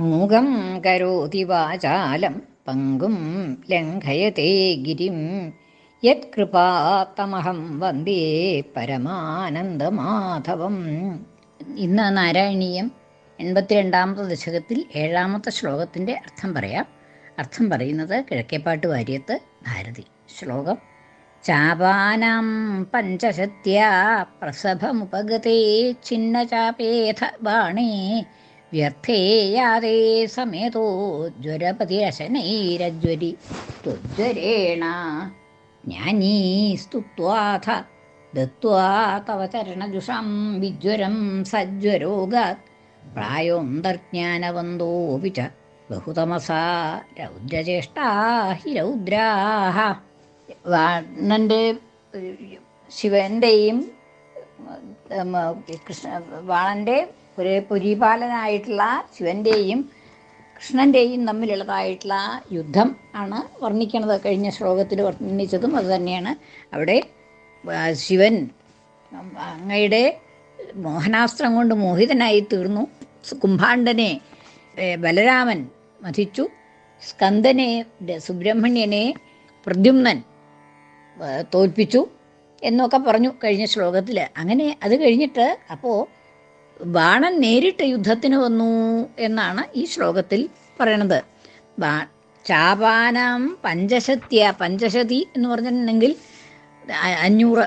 മൂകം കരോതി വാചാലം പങ്കും ലംഘയത്തെ ഗിരിം. യത്കൃപാത്തമഹം വന്ദേ പരമാനന്ദമാധവം. ഇന്ന് നാരായണീയം എൺപത്തിരണ്ടാമത്തെ ദശകത്തിൽ ഏഴാമത്തെ ശ്ലോകത്തിന്റെ അർത്ഥം പറയാം. അർത്ഥം പറയുന്നത് കിഴക്കേപ്പാട്ട് വാര്യത്ത് ഭാരതി. ശ്ലോകം ചാപാനാം പഞ്ചശത്യാ പ്രസഭമുപഗതേ ചിന്നചാപേധ ബാണേ വ്യർത്ഥേ യാതേ സമേതോ ജ്വരപതിരശനൈരജ്വരി ത്വജ്വരേണ ജ്ഞാനീ സ്തുത്വാഥ. ദത്വാ തവ ചരണജുഷാം വിജ്വരം സജ്വരോഗാത്. പ്രായോന്തർജ്ഞാനവന്തോപി ച ബഹുതമസാ രൗദ്രചേഷ്ടാ ഹി രൗദ്രാഹ. വാണന്റെ ശിവന്റെയും കൃഷ്ണ വാണന്റെ ഒരു പുരീപാലനായിട്ടുള്ള ശിവന്റെയും കൃഷ്ണന്റെയും തമ്മിലുള്ളതായിട്ടുള്ള യുദ്ധം ആണ് വർണിക്കണത് കഴിഞ്ഞ ശ്ലോകത്തിൽ വർണിച്ചതും അതുതന്നെയാണ് അവിടെ ശിവൻ അങ്ങയുടെ മോഹനാസ്ത്രം കൊണ്ട് മോഹിതനായി തീർന്നു. കുംഭാണ്ഡനെ ബലരാമൻ മതിച്ചു സ്കന്ദനെ സുബ്രഹ്മണ്യനെ പ്രദ്യുമ്നൻ തോൽപ്പിച്ചു എന്നൊക്കെ പറഞ്ഞു കഴിഞ്ഞ ശ്ലോകത്തിൽ അങ്ങനെ അത് കഴിഞ്ഞിട്ട് അപ്പോൾ ബാണൻ നേരിട്ട് യുദ്ധത്തിന് വന്നു എന്നാണ് ഈ ശ്ലോകത്തിൽ പറയണത്. ചാപാനം പഞ്ചശത്യ പഞ്ചശതി എന്ന് പറഞ്ഞിട്ടുണ്ടെങ്കിൽ അഞ്ഞൂറ്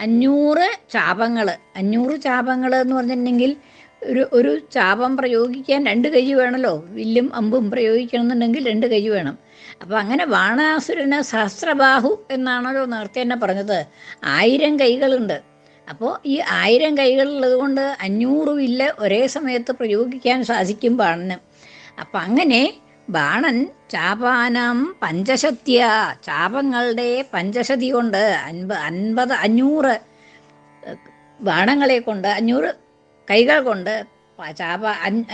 അഞ്ഞൂറ് ചാപങ്ങൾ അഞ്ഞൂറ് ചാപങ്ങൾ എന്ന് പറഞ്ഞിട്ടുണ്ടെങ്കിൽ ഒരു ഒരു ചാപം പ്രയോഗിക്കാൻ രണ്ട് കൈ വേണമല്ലോ വില്ലും അമ്പും പ്രയോഗിക്കണമെന്നുണ്ടെങ്കിൽ രണ്ട് കൈ വേണം. അപ്പം അങ്ങനെ ബാണാസുരന് സഹസ്രബാഹു എന്നാണല്ലോ നേരത്തെ തന്നെ പറഞ്ഞത്. ആയിരം കൈകളുണ്ട്. അപ്പോൾ ഈ ആയിരം കൈകളുള്ളത് കൊണ്ട് അഞ്ഞൂറ് വില്ല് ഒരേ സമയത്ത് പ്രയോഗിക്കാൻ സാധിക്കും ബാണന്. അപ്പം അങ്ങനെ ബാണൻ ചാപാനം പഞ്ചശത്യ ചാപങ്ങളുടെ പഞ്ചശതി കൊണ്ട് അൻപ അൻപത് അഞ്ഞൂറ് ബാണങ്ങളെ കൊണ്ട് അഞ്ഞൂറ് കൈകൾ കൊണ്ട് ചാപ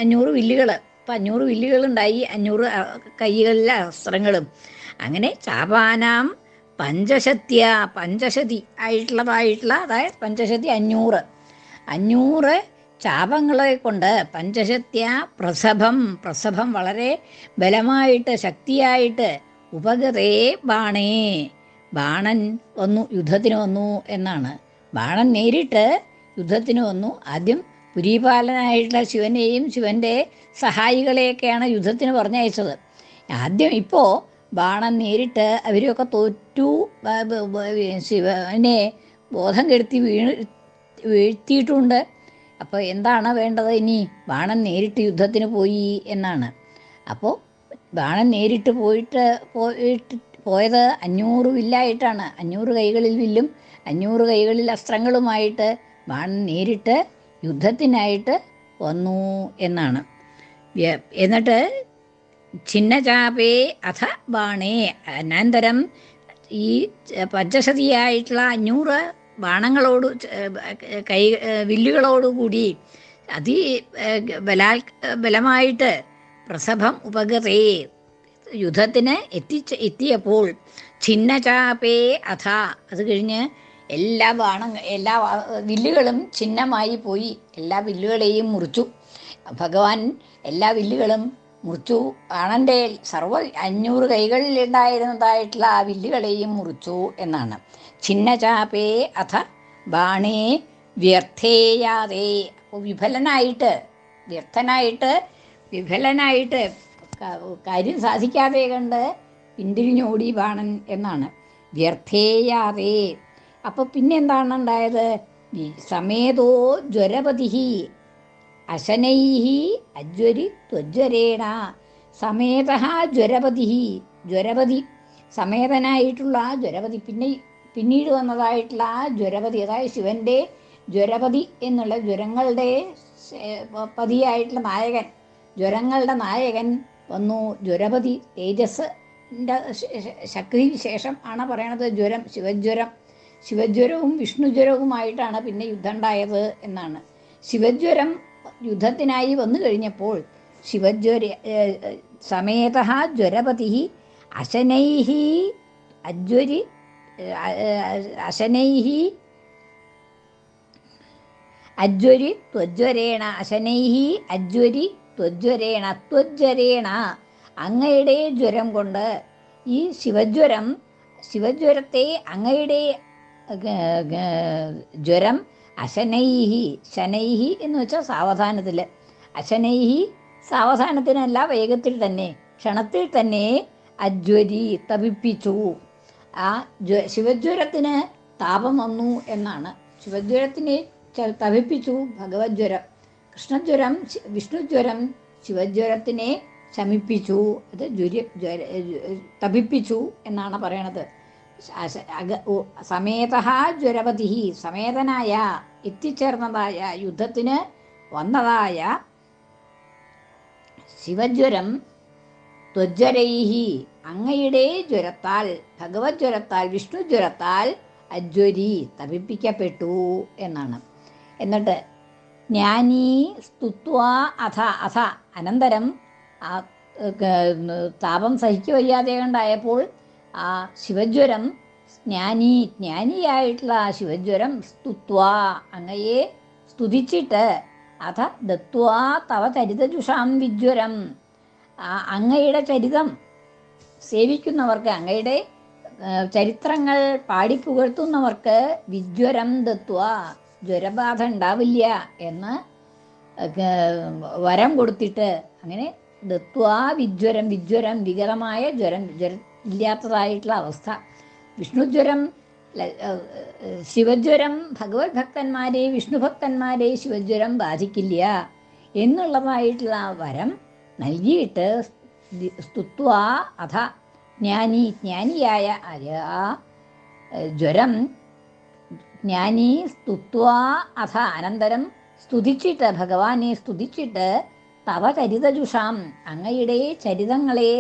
അഞ്ഞൂറ് വില്ലുകൾ അപ്പം അഞ്ഞൂറ് വില്ലുകളുണ്ടായി അഞ്ഞൂറ് കൈകളിലെ അസ്ത്രങ്ങളും. അങ്ങനെ ചാപാനാം പഞ്ചശത്യ പഞ്ചശതി ആയിട്ടുള്ളതായിട്ടുള്ള അതായത് പഞ്ചശതി അഞ്ഞൂറ്. അഞ്ഞൂറ് ചാപങ്ങളെ കൊണ്ട് പഞ്ചശത്യ പ്രസഭം പ്രസഭം വളരെ ബലമായിട്ട് ശക്തിയായിട്ട് ഉപഗതേ ബാണേ. ബാണൻ വന്നു യുദ്ധത്തിന് വന്നു എന്നാണ്. ബാണൻ നേരിട്ട് യുദ്ധത്തിന് വന്നു. ആദ്യം പുരീപാലനായിട്ടുള്ള ശിവനെയും ശിവന്റെ സഹായികളെയൊക്കെയാണ് യുദ്ധത്തിന് പറഞ്ഞയച്ചത്. ആദ്യം ഇപ്പോൾ ബാണൻ നേരിട്ട് അവരെയൊക്കെ തോറ്റു. ശിവനെ ബോധം കെടുത്തി വീണ് വീഴ്ത്തിയിട്ടുണ്ട്. അപ്പോൾ എന്താണ് വേണ്ടത് ഇനി? ബാണൻ നേരിട്ട് യുദ്ധത്തിന് പോയി എന്നാണ്. അപ്പോൾ ബാണൻ നേരിട്ട് പോയിട്ട് പോയിട്ട് പോയത് അഞ്ഞൂറ് വില്ലായിട്ടാണ്. അഞ്ഞൂറ് കൈകളിൽ വില്ലും അഞ്ഞൂറ് കൈകളിൽ അസ്ത്രങ്ങളുമായിട്ട് ബാണൻ നേരിട്ട് യുദ്ധത്തിനായിട്ട് വന്നു എന്നാണ്. എന്നിട്ട് ഛിന്നചാപേ അഥ ബാണേ. അനന്തരം ഈ പഞ്ചശതിയായിട്ടുള്ള അഞ്ഞൂറ് ബാണങ്ങളോട് കൈ വില്ലുകളോടുകൂടി അതി ബലാൽ ബലമായിട്ട് പ്രസഭം ഉപഗതേ യുദ്ധത്തിന് എത്തിച്ച എത്തിയപ്പോൾ ചിഹ്നചാപേ അഥ അത് കഴിഞ്ഞ് എല്ലാ ബാണ എല്ലാ വില്ലുകളും ചിഹ്നമായി പോയി. എല്ലാ വില്ലുകളെയും മുറിച്ചു. ഭഗവാൻ എല്ലാ വില്ലുകളും മുറിച്ചു. ആണന്റെ സർവ അഞ്ഞൂറ് കൈകളിൽ ഉണ്ടായിരുന്നതായിട്ടുള്ള ആ വില്ലുകളെയും മുറിച്ചു എന്നാണ്. ഛിന്നചാപേ അഥ ബാണേ വ്യർത്ഥേയാതെ. വിഫലനായിട്ട് വ്യർത്ഥനായിട്ട് വിഫലനായിട്ട് കാര്യം സാധിക്കാതെ കണ്ട് പിന്തിരിഞ്ഞോടി ബാണൻ എന്നാണ്. വ്യർത്ഥേയാതെ. അപ്പോൾ പിന്നെന്താണ് ഉണ്ടായത്? സമേതോ ജ്വരപതിഹി അശനൈഹി അജ്വരി ത്വജ്വരേണ സമേത ജ്വരപതി. ജ്വരപതി സമേതനായിട്ടുള്ള ജ്വരപതി പിന്നെ പിന്നീട് വന്നതായിട്ടുള്ള ആ ജ്വരപതി അതായത് ശിവന്റെ ജ്വരപതി എന്നുള്ള ജ്വരങ്ങളുടെ പതിയായിട്ടുള്ള നായകൻ ജ്വരങ്ങളുടെ നായകൻ വന്നു. ജ്വരപതി തേജസ്സിന്റെ ശക്തി വിശേഷം ആണ് പറയണത് ജ്വരം ശിവജ്വരം. ശിവജ്വരവും വിഷ്ണുജ്വരവുമായിട്ടാണ് പിന്നെ യുദ്ധം ഉണ്ടായത് എന്നാണ്. ശിവജ്വരം യുദ്ധത്തിനായി വന്നു കഴിഞ്ഞപ്പോൾ ശിവജ്വര സമേത ജ്വരപതി അശനൈ അജ്വരി അശനൈ അജ്വരി ത്വജ്വരേണ അശനൈ അജ്വരി ത്വജ്വരേണ ത്വജ്വരേണ അങ്ങയുടെ ജ്വരം കൊണ്ട് ഈ ശിവജ്വരം ശിവജ്വരത്തെ അങ്ങയുടെ ജ്വരം അശനൈഹി ശനൈഹി എന്ന് വെച്ചാൽ സാവധാനത്തിൽ അശനൈഹി സാവധാനത്തിനല്ല വേഗത്തിൽ തന്നെ ക്ഷണത്തിൽ തന്നെ അജ്വരി തപിപ്പിച്ചു. ആ ജ്വ ശിവജ്വരത്തിന് താപം വന്നു എന്നാണ്. ശിവജ്വരത്തിനെ തപിപ്പിച്ചു ഭഗവത്ജ്വരം കൃഷ്ണജ്വരം വിഷ്ണുജ്വരം ശിവജ്വരത്തിനെ ശമിപ്പിച്ചു. അത് ജ്വര തപിപ്പിച്ചു എന്നാണ് പറയണത്. സമേതഃ ജ്വരവതി സമേതനായ എത്തിച്ചേർന്നതായ യുദ്ധത്തിന് വന്നതായ ശിവജ്വരം ത്വജ്വരൈഹി അങ്ങയുടെ ജ്വരത്താൽ ഭഗവത് ജ്വരത്താൽ വിഷ്ണു ജ്വരത്താൽ അജ്വരി തപിപ്പിക്കപ്പെട്ടു എന്നാണ്. എന്നിട്ട് ജ്ഞാനീ സ്തുത്വ അഥ അഥ അനന്തരം താപം സഹിക്ക വയ്യാതെ കണ്ടായപ്പോൾ ആ ശിവജ്വരം ജ്ഞാനി ജ്ഞാനിയായിട്ടുള്ള ആ ശിവജ്വരം സ്തുത്വ അങ്ങയെ സ്തുതിച്ചിട്ട് അഥ ദത്വാ തവ ചരിതജുഷാം വിജ്വരം. അങ്ങയുടെ ചരിതം സേവിക്കുന്നവർക്ക് അങ്ങയുടെ ചരിത്രങ്ങൾ പാടിപ്പുകഴ്ത്തുന്നവർക്ക് വിജ്വരം ദത്വ ജ്വരബാധ ഉണ്ടാവില്ല എന്ന് വരം കൊടുത്തിട്ട് അങ്ങനെ ദത്വാ വിജ്വരം വിജ്വരം വികലമായ ജ്വരം ജ്വരം ഇല്ലാത്തതായിട്ടുള്ള അവസ്ഥ. വിഷ്ണുജ്വരം ശിവജ്വരം ഭഗവത് ഭക്തന്മാരെ വിഷ്ണു ഭക്തന്മാരെ ശിവജ്വരം ബാധിക്കില്ല എന്നുള്ളതായിട്ടുള്ള വരം നൽകിയിട്ട് സ്തി- സ്തുത്വ അഥ ജ്ഞാനി ജ്ഞാനിയായ ആ ജ്വരം ജ്ഞാനി സ്തുത്വ അഥ അനന്തരം സ്തുതിച്ചിട്ട് ഭഗവാനെ സ്തുതിച്ചിട്ട് തവ ചരിതജുഷാം അങ്ങയുടെ ചരിതങ്ങളെ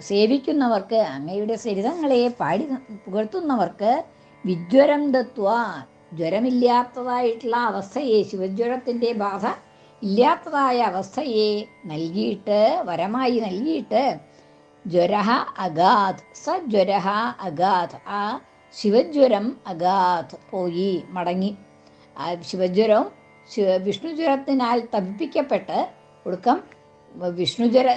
സേവിക്കുന്നവർക്ക് അങ്ങയുടെ ചരിതങ്ങളെ പാടി പുകഴ്ത്തുന്നവർക്ക് വിജ്വരം തത്വ ജ്വരമില്ലാത്തതായിട്ടുള്ള അവസ്ഥയെ ശിവജ്വരത്തിന്റെ ബാധ ഇല്ലാത്തതായ അവസ്ഥയെ നൽകിയിട്ട് വരമായി നൽകിയിട്ട് ജ്വരഹ അഗാധ്. സ ജ്വരഹ അഗാധ്. ആ ശിവജ്വരം അഗാധ് പോയി മടങ്ങി. ആ ശിവജ്വരവും ശിവ വിഷ്ണുജ്വരത്തിനാൽ തപിപ്പിക്കപ്പെട്ട് ഒടുക്കം വിഷ്ണുജ്വര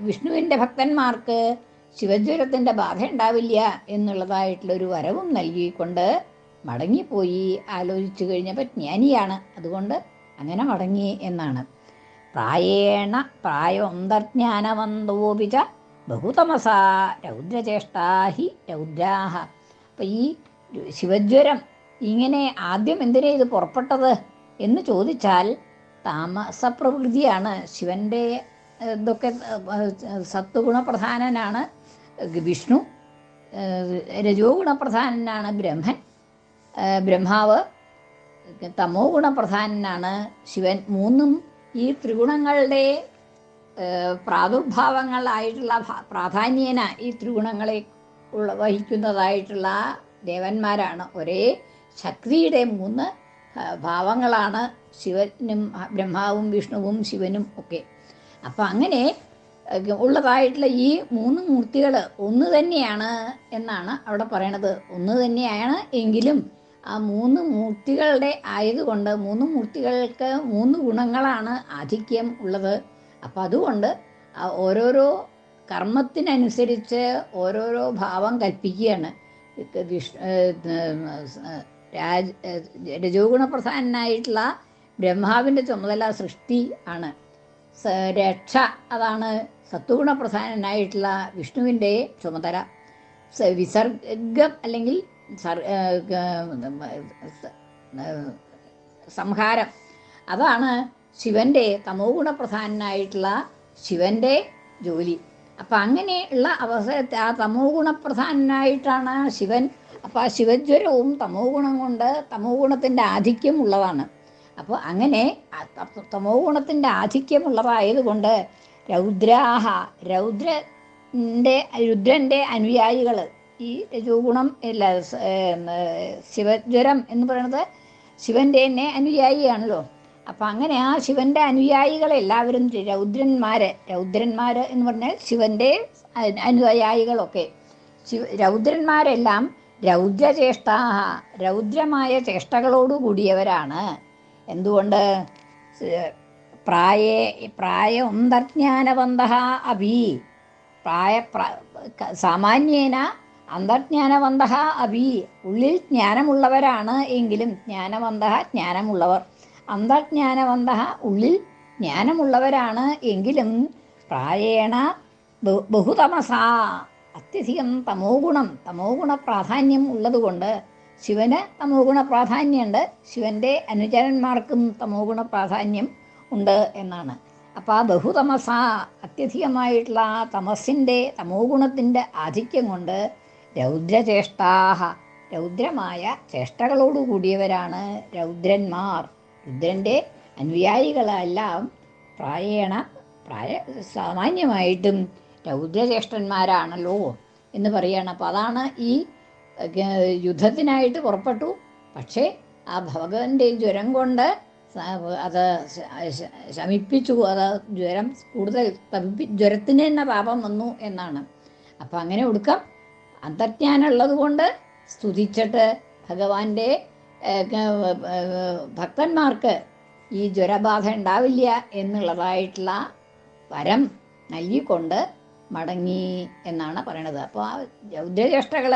വിഷ്ണുവിന്റെ ഭക്തന്മാർക്ക് ശിവജ്വരത്തിന്റെ ബാധ ഉണ്ടാവില്ല എന്നുള്ളതായിട്ടുള്ളൊരു വരവും നൽകിക്കൊണ്ട് മടങ്ങിപ്പോയി ആലോചിച്ചു കഴിഞ്ഞപ്പോൾ ജ്ഞാനിയാണ്. അതുകൊണ്ട് അങ്ങനെ മടങ്ങി എന്നാണ്. പ്രായേണ പ്രായോന്തർജ്ഞാനവന്തോപിച ബഹുതമസ രൗദ്രചേഷ്ടാഹി രൗദ്രാഹ. അപ്പം ഈ ശിവജ്വരം ഇങ്ങനെ ആദ്യം എന്തിനാ ഇത് പുറപ്പെട്ടത് എന്ന് ചോദിച്ചാൽ താമസപ്രകൃതിയാണ് ശിവന്റെ ഇതൊക്കെ സത്വഗുണപ്രധാനനാണ് വിഷ്ണു രജോ ഗുണപ്രധാനനാണ് ബ്രഹ്മൻ ബ്രഹ്മാവ് തമോ ഗുണപ്രധാനനാണ് ശിവൻ. മൂന്നും ഈ ത്രിഗുണങ്ങളുടെ പ്രാദുർഭാവങ്ങളായിട്ടുള്ള പ്രാധാന്യേന ഈ ത്രിഗുണങ്ങളെ ഉള്ള വഹിക്കുന്നതായിട്ടുള്ള ദേവന്മാരാണ്. ഒരേ ശക്തിയുടെ മൂന്ന് ഭാവങ്ങളാണ് ശിവനും ബ്രഹ്മാവും വിഷ്ണുവും ശിവനും ഒക്കെ. അപ്പം അങ്ങനെ ഉള്ളതായിട്ടുള്ള ഈ മൂന്ന് മൂർത്തികൾ ഒന്ന് തന്നെയാണ് എന്നാണ് അവിടെ പറയണത്. ഒന്ന് തന്നെയാണ് എങ്കിലും ആ മൂന്ന് മൂർത്തികളുടെ ആയതുകൊണ്ട് മൂന്ന് മൂർത്തികൾക്ക് മൂന്ന് ഗുണങ്ങളാണ് ആധിക്യം ഉള്ളത്. അപ്പം അതുകൊണ്ട് ഓരോരോ കർമ്മത്തിനനുസരിച്ച് ഓരോരോ ഭാവം കൽപ്പിക്കുകയാണ്. രാജ ഏഹ് ഏഹ് രാജ് ഏഹ് രജോ ഗുണപ്രധാനനായിട്ടുള്ള ബ്രഹ്മാവിന്റെ ചുമതല സൃഷ്ടി ആണ്. രക്ഷ. അതാണ് സത്വഗുണ പ്രധാനനായിട്ടുള്ള വിഷ്ണുവിന്റെ ചുമതല. വിസർഗം അല്ലെങ്കിൽ സംഹാരം. അതാണ് ശിവന്റെ തമോ ഗുണപ്രധാനനായിട്ടുള്ള ശിവന്റെ ജോലി. അപ്പം അങ്ങനെയുള്ള അവസരത്തെ ആ തമോ ഗുണപ്രധാനനായിട്ടാണ് ശിവൻ. അപ്പം ആ ശിവജ്വരവും തമോ ഗുണം കൊണ്ട് തമോ ഗുണത്തിന്റെ ആധിക്യം ഉള്ളതാണ്. അപ്പോൾ അങ്ങനെ തമോ ഗുണത്തിന്റെ ആധിക്യമുള്ളതായതുകൊണ്ട് രൗദ്രാഹ രൗദ്രന്റെ രുദ്രന്റെ അനുയായികൾ ഈ രജോഗുണം ഇല്ല സ- ശിവജ്വരം എന്ന് പറയുന്നത് ശിവന്റെ തന്നെ അനുയായിയാണല്ലോ. അപ്പം അങ്ങനെ ആ ശിവന്റെ അനുയായികളെല്ലാവരും രൗദ്രന്മാർ രൗദ്രന്മാർ എന്ന് പറഞ്ഞാൽ ശിവന്റെ അനുയായികളൊക്കെ. ശിവ രൗദ്രന്മാരെല്ലാം രൗദ്രചേഷ്ട രൗദ്രമായ ചേഷ്ടകളോടു കൂടിയവരാണ് എന്തുകൊണ്ട്? പ്രായേ പ്രായേ പ്രായോന്തർജ്ഞാനവന്ത അഭി. പ്രായ സാമാന്യേന അന്തർജ്ഞാനവന്ത അഭി. ഉള്ളിൽ ജ്ഞാനമുള്ളവരാണ് എങ്കിലും ജ്ഞാനവന്ത ജ്ഞാനമുള്ളവർ. അന്തർജ്ഞാനവന്ത ഉള്ളിൽ ജ്ഞാനമുള്ളവരാണ് എങ്കിലും പ്രായേണ ബഹുതമസാ ബഹുതമസ. അത്യധികം തമോ ഗുണം തമോ ഗുണ പ്രാധാന്യം ഉള്ളതുകൊണ്ട് ശിവന് തമോ ഗുണ പ്രാധാന്യമുണ്ട്. ശിവന്റെ അനുചരന്മാർക്കും തമോ ഗുണ പ്രാധാന്യം ഉണ്ട് എന്നാണ്. അപ്പോൾ ആ ബഹുതമസ അത്യധികമായിട്ടുള്ള ആ തമസിന്റെ തമോ ഗുണത്തിന്റെ ആധിക്യം കൊണ്ട് രൗദ്രചേഷ്ടാഹ രൗദ്രമായ ചേഷ്ടകളോട് കൂടിയവരാണ് രൗദ്രന്മാർ. രുദ്രന്റെ അനുയായികളെല്ലാം പ്രായേണ പ്രായ സാമാന്യമായിട്ടും രൗദ്രചേഷ്ടന്മാരാണല്ലോ എന്ന് പറയുകയാണ് അപ്പോൾ അതാണ് ഈ യുദ്ധത്തിനായിട്ട് പുറപ്പെട്ടു. പക്ഷേ ആ ഭഗവന്റെ ജ്വരം കൊണ്ട് അത് ശമിപ്പിച്ചു. അത് ജ്വരം കൂടുതൽ തപിപ്പി ജ്വരത്തിന് തന്നെ പാപം വന്നു എന്നാണ്. അപ്പം അങ്ങനെ ഒടുക്കാം അന്തർജ്ഞാനം ഉള്ളത് കൊണ്ട് സ്തുതിച്ചിട്ട് ഭഗവാന്റെ ഭക്തന്മാർക്ക് ഈ ജ്വരബാധ ഉണ്ടാവില്ല എന്നുള്ളതായിട്ടുള്ള വരം നൽകിക്കൊണ്ട് മടങ്ങി എന്നാണ് പറയണത്. അപ്പോൾ ആ രൗദ്രചേഷ്ടകൾ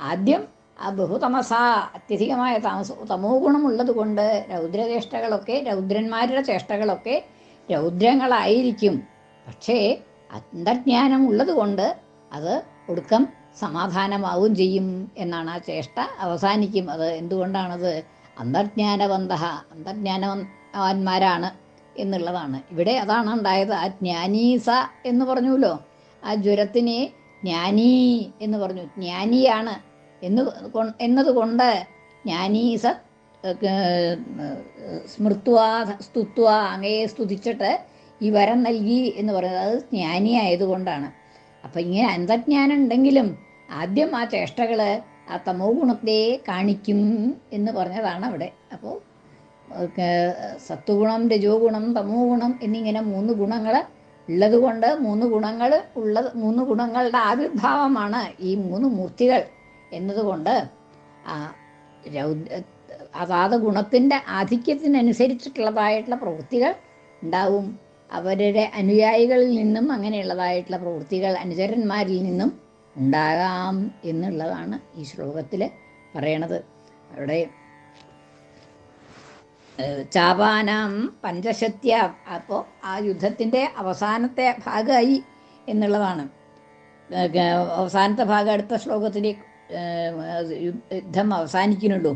ആദ്യം ആ ബഹുതമസ അത്യധികമായ താമസ തമോ ഗുണമുള്ളത് കൊണ്ട് രൗദ്രചേഷ്ടകളൊക്കെ രൗദ്രന്മാരുടെ ചേഷ്ടകളൊക്കെ രൗദ്രങ്ങളായിരിക്കും. പക്ഷേ അന്തർജ്ഞാനം ഉള്ളത് കൊണ്ട് അത് ഒടുക്കം സമാധാനമാവും ചെയ്യും എന്നാണ് ആ ചേഷ്ട അവസാനിക്കും. അത് എന്തുകൊണ്ടാണത്? അന്തർജ്ഞാനവന്ത അന്തർജ്ഞാനവാന്മാരാണ് എന്നുള്ളതാണ്. ഇവിടെ അതാണ് ഉണ്ടായത് ആ ജ്ഞാനീസ എന്ന് പറഞ്ഞുല്ലോ ആ ജ്വരത്തിനെ ജ്ഞാനീ എന്ന് പറഞ്ഞു. ജ്ഞാനിയാണ് എന്ന് എന്നതുകൊണ്ട് സ സ്മൃത്വ സ്തുത്വ അങ്ങയെ സ്തുതിച്ചിട്ട് ഈ വരം നൽകി എന്ന് പറയുന്നത് അത് ജ്ഞാനിയായതുകൊണ്ടാണ് അപ്പം ഇങ്ങനെ അന്ധജ്ഞാനം ഉണ്ടെങ്കിലും ആദ്യം ആ ചേഷ്ടകൾ ആ തമോ ഗുണത്തെ കാണിക്കും എന്ന് പറഞ്ഞതാണ് അവിടെ. അപ്പോൾ സത്വഗുണം രജോ ഗുണം തമോ ഗുണം എന്നിങ്ങനെ മൂന്ന് ഗുണങ്ങൾ ഉള്ളത് കൊണ്ട് മൂന്ന് ഗുണങ്ങൾ ഉള്ളത് മൂന്ന് ഗുണങ്ങളുടെ ആവിർഭാവമാണ് ഈ മൂന്ന് മൂർത്തികൾ. എന്നതുകൊണ്ട് അതാത് ഗുണത്തിന്റെ ആധിക്യത്തിനനുസരിച്ചിട്ടുള്ളതായിട്ടുള്ള പ്രവൃത്തികൾ ഉണ്ടാവും. അവരുടെ അനുയായികളിൽ നിന്നും അങ്ങനെയുള്ളതായിട്ടുള്ള പ്രവൃത്തികൾ അനുചരന്മാരിൽ നിന്നും ഉണ്ടാകാം എന്നുള്ളതാണ് ഈ ശ്ലോകത്തിൽ പറയണത്. അവിടെ ചാപാനാം പഞ്ചശത്യ അപ്പോൾ ആ യുദ്ധത്തിന്റെ അവസാനത്തെ ഭാഗമായി എന്നുള്ളതാണ്. അവസാനത്തെ ഭാഗം അടുത്ത ശ്ലോകത്തിൽ യുദ്ധം അവസാനിക്കുന്നുള്ളൂ.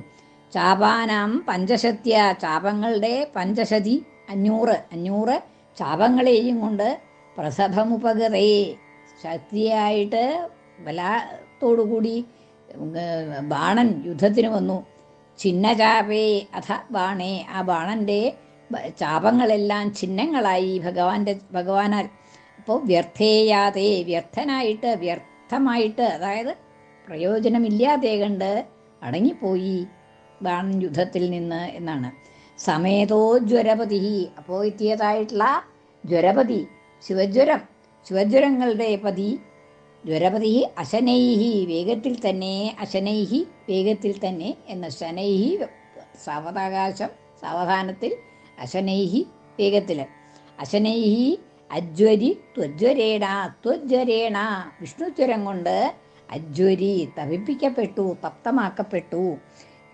ചാപാനാം പഞ്ചശത്യ ചാപങ്ങളുടെ പഞ്ചശതി അഞ്ഞൂറ് അഞ്ഞൂറ് ചാപങ്ങളെയും കൊണ്ട് പ്രസഭമുപകറേ ശക്തിയായിട്ട് ബലത്തോടുകൂടി ബാണൻ യുദ്ധത്തിന് വന്നു. ചിഹ്നചാപേ അഥ ബാണേ ആ ബാണന്റെ ചാപങ്ങളെല്ലാം ചിഹ്നങ്ങളായി ഭഗവാന്റെ ഭഗവാനാൽ. അപ്പോൾ വ്യർത്ഥേയാതെ വ്യർത്ഥനായിട്ട് വ്യർത്ഥമായിട്ട് അതായത് പ്രയോജനമില്ലാതെ കണ്ട് അടങ്ങിപ്പോയി ബാണൻ യുദ്ധത്തിൽ നിന്ന് എന്നാണ്. സമേതോ ജ്വരപതി അപ്പോൾ എത്തിയതായിട്ടുള്ള ജ്വരപതി ശിവജ്വരം ശിവജ്വരങ്ങളുടെ പതി ജ്വരപതി അശനൈഹി വേഗത്തിൽ തന്നെ അശനൈഹി വേഗത്തിൽ തന്നെ എന്ന ശനൈഹി സാവതാകാശം സാവധാനത്തിൽ അശനൈഹി വേഗത്തിൽ അശനൈഹി അജ്വരി ത്വജ്വരേണ ത്വജ്വരേണ വിഷ്ണുജ്വരം കൊണ്ട് അജ്വരി തവിപ്പിക്കപ്പെട്ടു തപ്തമാക്കപ്പെട്ടു.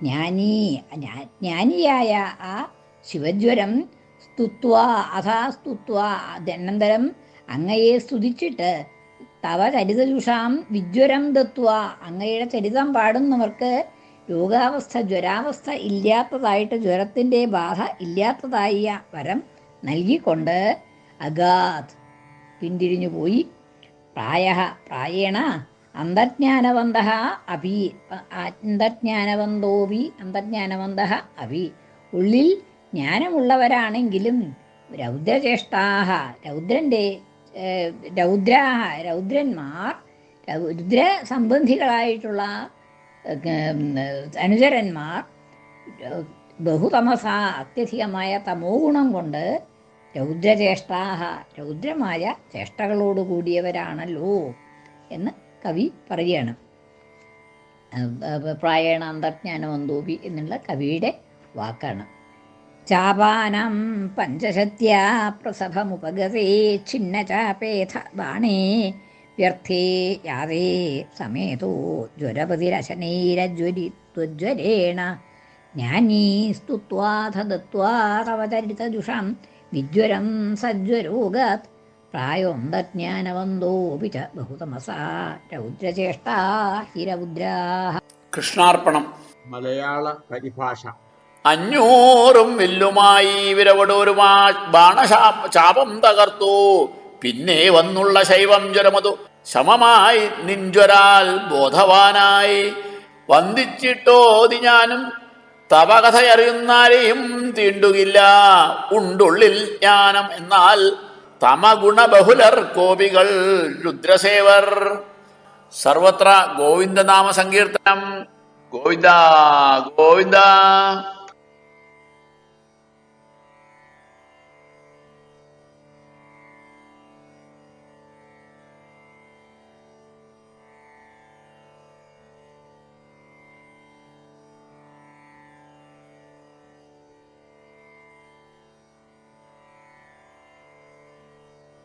ജ്ഞാനി ജ്ഞാ- ജ്ഞാനിയായ ആ ശിവജ്വരം സ്തുത്വ അഥാ സ്തുത്വ അനന്തരം അങ്ങയെ സ്തുതിച്ചിട്ട് തവ ചരിതജുഷാം വിജ്വരം ദത്വ. അങ്ങയുടെ ചരിതം പാടുന്നവർക്ക് രോഗാവസ്ഥ ജ്വരാവസ്ഥ ഇല്ലാത്തതായിട്ട് ജ്വരത്തിന്റെ ബാധ ഇല്ലാത്തതായ വരം നൽകിക്കൊണ്ട് അഗാത് പിന്തിരിഞ്ഞു പോയി പ്രായ പ്രായേണ അന്തർജ്ഞാനവന്ത അഭി അന്തർജ്ഞാനവന്തോപി അന്തജ്ഞാനവന്ത അഭി. ഉള്ളിൽ ജ്ഞാനമുള്ളവരാണെങ്കിലും രൗദ്രചേഷ്ടാഹ രൗദ്രന്റെ രൗദ്രാഹ രൗദ്രന്മാർ രൗദ്ര സംബന്ധികളായിട്ടുള്ള അനുചരന്മാർ ബഹുതമസ അത്യധികമായ തമോ ഗുണം കൊണ്ട് രൗദ്രചേഷ്ടാഹ രൗദ്രമായ ചേഷ്ടകളോട് കൂടിയവരാണല്ലോ എന്ന് കവി പറയുകയാണ്. പ്രായണ അന്തർജ്ഞാനം അന്തോപി എന്നുള്ള കവിയുടെ വാക്കാണ്. ചാപാനം പഞ്ചശത്യ പ്രസഭമുപഗതേ ഛിന്നചാപേഥ ബാണേ വ്യർത്ഥേ യാതേ സമേതോ ജ്വരപതിരശനൈരജ്വരിത്വജ്വരേണ ജ്ഞാനീ സ്തുത്വാഥ ദത്വാ വിജ്വരം സജ്വരോഗാത് പ്രായോന്തജ്ഞാനവന്തോപി ച ബഹുതമസാ രൗദ്രചേഷ്ടാ ഹിരൗദ്രാः കൃഷ്ണാർപ്പണം. മലയാള പരിഭാഷ. അഞ്ഞൂറും വില്ലുമായി വിരവടൂരുമാ ബാണശാപ ചാപം തകർത്തു. പിന്നെ വന്നുള്ള ശൈവം ജ്വരമതു. ശമമായി നിൻജ്വരാൽ ബോധവാനായി. വന്ദിച്ചിട്ടോതി ഞാനും തവ കഥയറിയുന്നാരെയും തീണ്ടുകില്ല. ഉണ്ടുള്ളിൽ ജ്ഞാനം എന്നാൽ തമഗുണ ബഹുലർ കോപികൾ രുദ്രസേവർ സർവത്ര ഗോവിന്ദനാമ സങ്കീർത്തനം ഗോവിന്ദ ഗോവിന്ദ